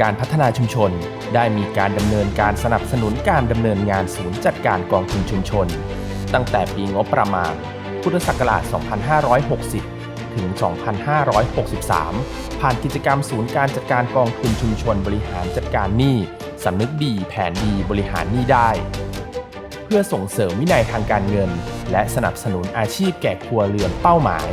การพัฒนาชุมชน ได้มีการดำเนินการสนับสนุนการดำเนินงานศูนย์จัดการกองทุนชุมชน ตั้งแต่ปีงบประมาณ พุทธศักราช 2560 ถึง 2563 ผ่านกิจกรรมศูนย์การจัดการกองทุนชุมชนบริหารจัดการหนี้สำนึกดีแผนดีบริหารหนี้ได้ เพื่อส่งเสริมวินัยทางการเงิน และสนับสนุนอาชีพแก่ครัวเรือนเป้าหมาย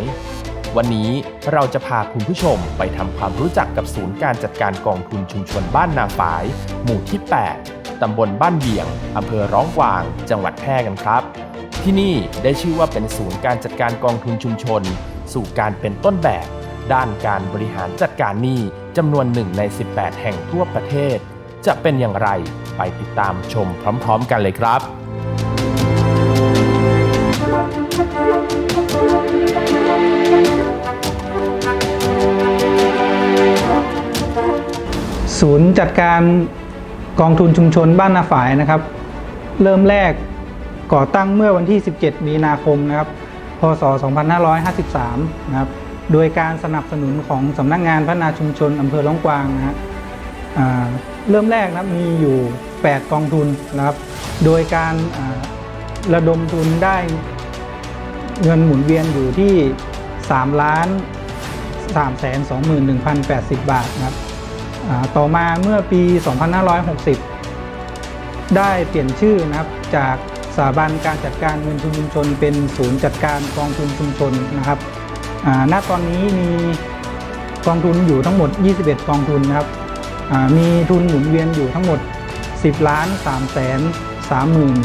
วันนี้เราจะพาคุณผู้ชมไปทำความรู้จักกับศูนย์การจัดการกองทุนชุมชนบ้านนาฝาย หมู่ที่ 8 ตำบลบ้านเบี่ยง อำเภอร้องกวาง จังหวัดแพร่กันครับ ที่นี่ได้ชื่อว่าเป็นศูนย์การจัดการกองทุนชุมชน สู่การเป็นต้นแบบ ด้านการบริหารจัดการหนี้จำนวนหนึ่งใน 18 แห่งทั่วประเทศ จะเป็นอย่างไรไปติดตามชมพร้อม ๆ กันเลยครับ ศูนย์จัดการกองทุนชุมชนบ้านนาฝายนะครับ เริ่มแรกก่อตั้งเมื่อวันที่ 17 มีนาคมนะครับ พศ 2553 นะครับ โดยการสนับสนุนของสำนักงานพัฒนาชุมชนอำเภอล่องกวางนะฮะเริ่มแรกนะมีอยู่ 8 กองทุนนะครับ โดยการระดมทุนได้เงินหมุนเวียนอยู่ที่ 3 ล้าน3 2 1 0 8 0 บาทนะครับ ต่อมาเมื่อปี 2560 ได้เปลี่ยนชื่อนะครับจากสถาบันการจัดการเงินทุนชุมชน เป็นศูนย์จัดการกองทุนชุมชนนะครับณตอนนี้มีกองทุนอยู่ทั้งหมด 21 กองทุนนะครับมีทุนหมุนเวียนอยู่ทั้งหมด 10ล้าน3แสน3หมื่น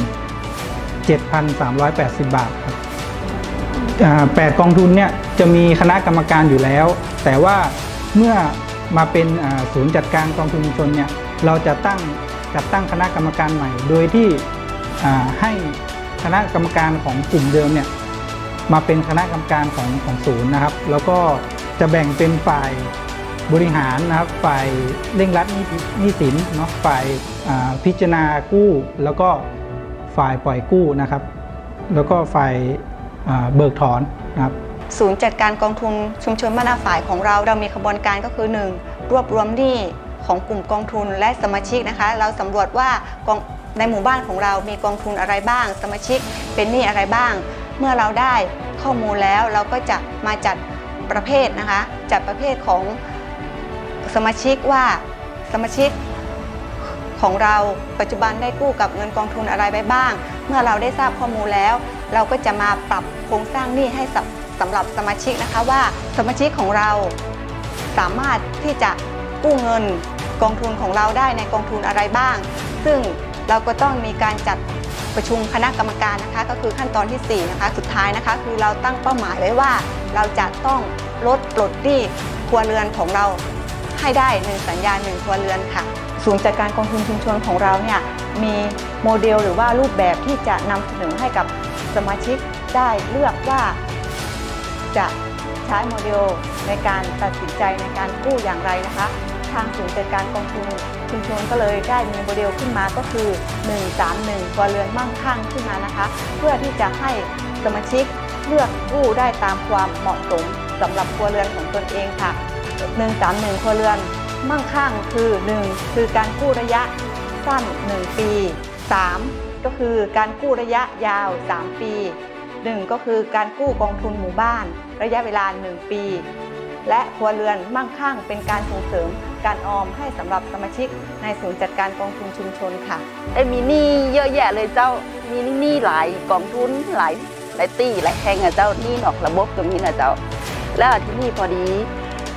7,380 บาทครับอ่าแปดกองทุนเนี่ยจะมีคณะกรรมการอยู่แล้ว แต่ว่าเมื่อ มาเป็นศูนย์จัดการกองทุนชุมชนเนี่ยเราจะตั้งจัดตั้งคณะกรรมการใหม่ โดยที่ให้คณะกรรมการของกลุ่มเดิมเนี่ยมาเป็นคณะกรรมการของของศูนย์นะครับ แล้วก็จะแบ่งเป็นฝ่ายบริหารนะครับฝ่ายเร่งรัดหนี้สินเนาะฝ่ายพิจารณากู้ แล้วก็ฝ่ายปล่อยกู้นะครับ แล้วก็ฝ่ายเบิกถอนนะครับ ศูนย์จัดการกองทุนชุมชนบ้านนาฝ่ายของเรา เรามีขบวนการก็คือ 1. รวบรวมหนี้ของกลุ่มกองทุนและสมาชิกนะคะ เราสำรวจว่ากองในหมู่บ้านของเรามีกองทุนอะไรบ้าง สมาชิกเป็นหนี้อะไรบ้าง เมื่อเราได้ข้อมูลแล้วเราก็จะมาจัดประเภทนะคะ จัดประเภทของสมาชิกว่าสมาชิกของเราปัจจุบันได้กู้กับเงินกองทุนอะไรไปบ้าง เมื่อเราได้ทราบข้อมูลแล้ว เราก็จะมาปรับโครงสร้างหนี้ให้ สำหรับสมาชิกนะคะว่าสมาชิกของเราสามารถที่จะกู้เงินกองทุนของเราได้ในกองทุนอะไรบ้าง ซึ่งเราก็ต้องมีการจัดประชุมคณะกรรมการนะคะ ก็คือขั้นตอนที่4นะคะสุดท้ายนะคะ คือเราตั้งเป้าหมายไว้ว่า เราจะต้องลดปลดหนี้ครัวเรือนของเราให้ได้หนึ่งสัญญาหนึ่งครัวเรือนค่ะศูนย์จัดการกองทุนชุมชนของเราเนี่ยมีโมเดลหรือว่ารูปแบบที่จะนำเสนอให้กับสมาชิกได้เลือกว่า จะใช้โมเดลในการตัดสินใจในการกู้อย่างไรนะคะ ทางศูนย์จัดการกองทุนชุมชนก็เลยได้มีโมเดลขึ้นมาก็คือ 131ครัวเรือนมั่งคั่งขึ้นมานะคะ เพื่อที่จะให้สมาชิกเลือกกู้ได้ตามความเหมาะสมสำหรับครัวเรือนของตนเองค่ะ 131ครัวเรือนมั่งคั่งคือ 1 คือการกู้ระยะสั้น 1 ปี 3 ก็คือการกู้ระยะยาว 3 ปี 1 ก็คือการกู้กองทุนหมู่บ้าน ระยะเวลา 1 ปี และครัวเรือนมั่งคั่งเป็นการส่งเสริมการออมให้สำหรับสมาชิกในศูนย์จัดการกองทุนชุมชนค่ะไอ้มีหนี้เยอะแยะเลยเจ้ามีหนี้หลายกองทุนหลายหลายตี้หลายแห่งอะเจ้าหนี้นอกระบบก็มีนะเจ้า แล้วที่นี่พอดี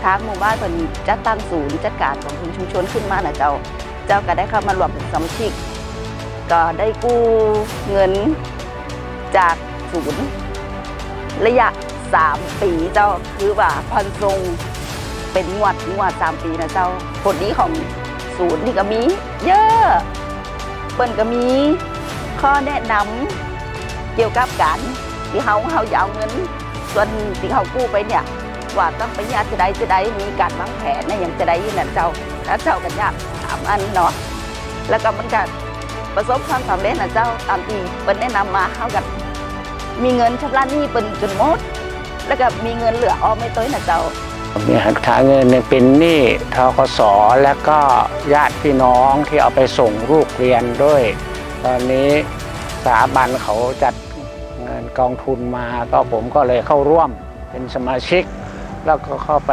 ทางหมู่บ้านเพิ่นจัดตั้งศูนย์จัดการกองทุนชุมชนขึ้นมานะเจ้า เจ้าก็ได้เข้ามารวมเป็นสมาชิกก็ได้กู้เงินจาก ศูนย์ระยะ 3 ปีเจ้าคือว่าผ่อนทรงเป็นงวดงวด 3 ปีนะเจ้าผลดีของศูนย์นี่ก็มี เยอะเปิ้นก็มี ข้อแนะนำเกี่ยวกับการที่เฮาเฮาจะเอาเงิน ส่วนที่เขากู้ไปเนี่ยว่าต้องไปยาจะได้จะได้มีการวางแผนในอย่างจะได้นั่นเจ้าแล้วเจ้ากันยากถามอันเนาะแล้วก็มันก็ประสบความสำเร็จนะเจ้าตามที่เปิ้นแนะนำมาเฮากัน มีเงินชำระหนี้เปิ้นจนหมด แล้วก็มีเงินเหลือออมไม่ต้อยนะเจ้ามีหักษาเงินเนี่ยเป็นหนี้ทกสและก็ญาติพี่น้องที่เอาไปส่งลูกเรียนด้วย ตอนนี้สถาบันเขาจัดเงินกองทุนมาก็ผมก็เลยเข้าร่วมเป็นสมาชิก แล้วก็เข้าไป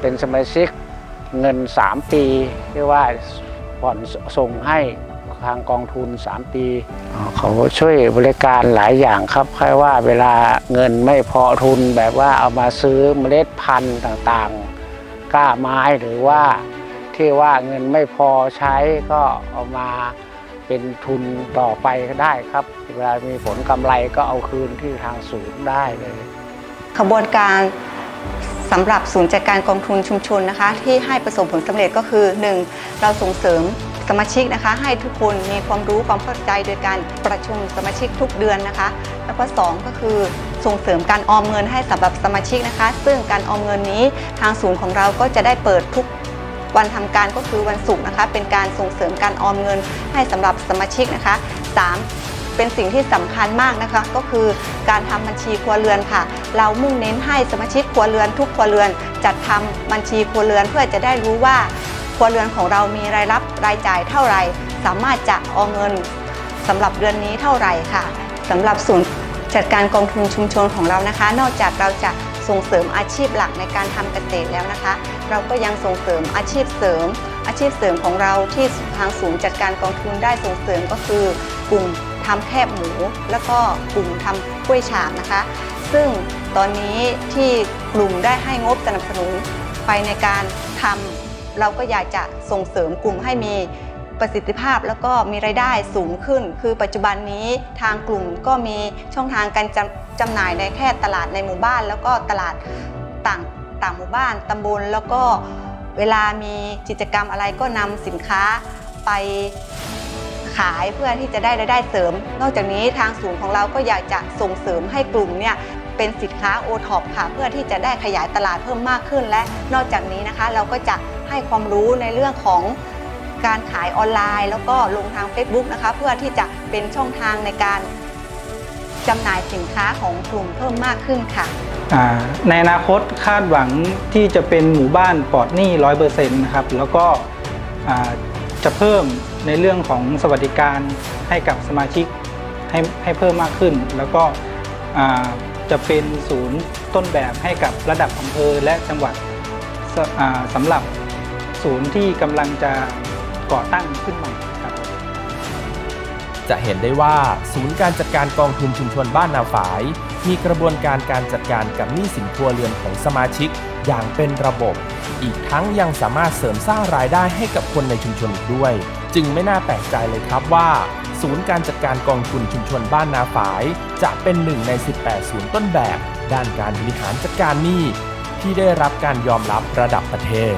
เป็นสมาชิกเงิน 3 ปีที่ว่าผ่อนส่งให้ ทางกองทุน 3 ปีอ๋อเขาช่วยบริการหลายอย่างครับแค่ว่าเวลาเงินไม่พอทุนแบบว่าเอามาซื้อเมล็ดพันธุ์ต่างๆกล้าไม้หรือว่าที่ว่าเงินไม่พอใช้ก็เอามาเป็นทุนต่อไปก็ได้ครับ เวลามีผลกำไรก็เอาคืนที่ทางศูนย์ได้เลย ขบวนการสำหรับศูนย์จัดการกองทุนชุมชนนะคะ ที่ให้ประสบผลสำเร็จก็คือ 1. เราส่งเสริม สมาชิกนะคะ ให้ทุกคนมีความรู้ความเข้าใจโดยการประชุมสมาชิกทุกเดือนนะคะ แล้วก็ 2 ก็คือส่งเสริมการออมเงินให้สำหรับสมาชิกนะคะ ซึ่งการออมเงินนี้ทางศูนย์ของเราก็จะได้เปิดทุกวันทำการก็คือวันศุกร์นะคะ เป็นการส่งเสริมการออมเงินให้สำหรับสมาชิกนะคะ 3. เป็นสิ่งที่สำคัญมากนะคะ ก็คือการทำบัญชีครัวเรือนค่ะ เรามุ่งเน้นให้สมาชิกครัวเรือนทุกครัวเรือนจัดทำบัญชีครัวเรือนเพื่อจะได้รู้ว่า รัวเรือนของเรามีรายรับรายจ่ายเท่าไหร่สามารถจะออมเงินสำหรับเดือนนี้เท่าไหร่ค่ะสำหรับศูนย์จัดการกองทุนชุมชนของเรานะคะ นอกจากเราจะส่งเสริมอาชีพหลักในการทำเกษตรแล้วนะคะ เราก็ยังส่งเสริมอาชีพเสริม อาชีพเสริมของเราที่ทางศูนย์จัดการกองทุนได้ส่งเสริมก็คือกลุ่มทำแคบหมู แล้วก็กลุ่มทำกล้วยฉาบนะคะ ซึ่งตอนนี้ที่กลุ่มได้ให้งบสนับสนุนไปในการทำ เราก็อยากจะส่งเสริมกลุ่มให้มีประสิทธิภาพแล้วก็มีรายได้สูงขึ้น คือปัจจุบันนี้ทางกลุ่มก็มีช่องทางการจำจำหน่ายในแค่ตลาดในหมู่บ้าน แล้วก็ตลาดต่างต่างหมู่บ้านตำบลแล้วก็เวลามีกิจกรรมอะไรก็นำสินค้าไปขายเพื่อที่จะได้รายได้เสริม นอกจากนี้ทางศูนย์ของเราก็อยากจะส่งเสริมให้กลุ่มเนี่ยเป็นสินค้าโอท็อปค่ะ เพื่อที่จะได้ขยายตลาดเพิ่มมากขึ้นและนอกจากนี้นะคะ เราก็จะ ให้ความรู้ในเรื่องของการขายออนไลน์ แล้วก็ลงทาง Facebook นะคะเพื่อที่จะเป็นช่องทางในการจำหน่ายสินค้าของกลุ่มเพิ่มมากขึ้นค่ะ ในอนาคตคาดหวังที่จะเป็นหมู่บ้านปลอดหนี้ร้อยเปอร์เซ็นต์นะครับแล้วก็จะเพิ่มในเรื่องของสวัสดิการให้กับสมาชิกให้ให้เพิ่มมากขึ้น แล้วก็จะเป็นศูนย์ต้นแบบให้กับระดับอำเภอและจังหวัดสสำหรับ ศูนย์ที่กำลังจะก่อตั้งขึ้นใหม่ครับจะเห็นได้ว่าศูนย์การจัดการกองทุนชุมชนบ้านนาฝาย มีกระบวนการการจัดการกับหนี้สินครัวเรือนของสมาชิก อย่างเป็นระบบ อีกทั้งยังสามารถเสริมสร้างรายได้ให้กับคนในชุมชนอีกด้วย จึงไม่น่าแปลกใจเลยครับว่า ศูนย์การจัดการกองทุนชุมชนบ้านนาฝาย จะเป็นหนึ่งใน 18 ศูนย์ต้นแบบ ด้านการบริหารจัดการหนี้ที่ได้รับการยอมรับระดับประเทศ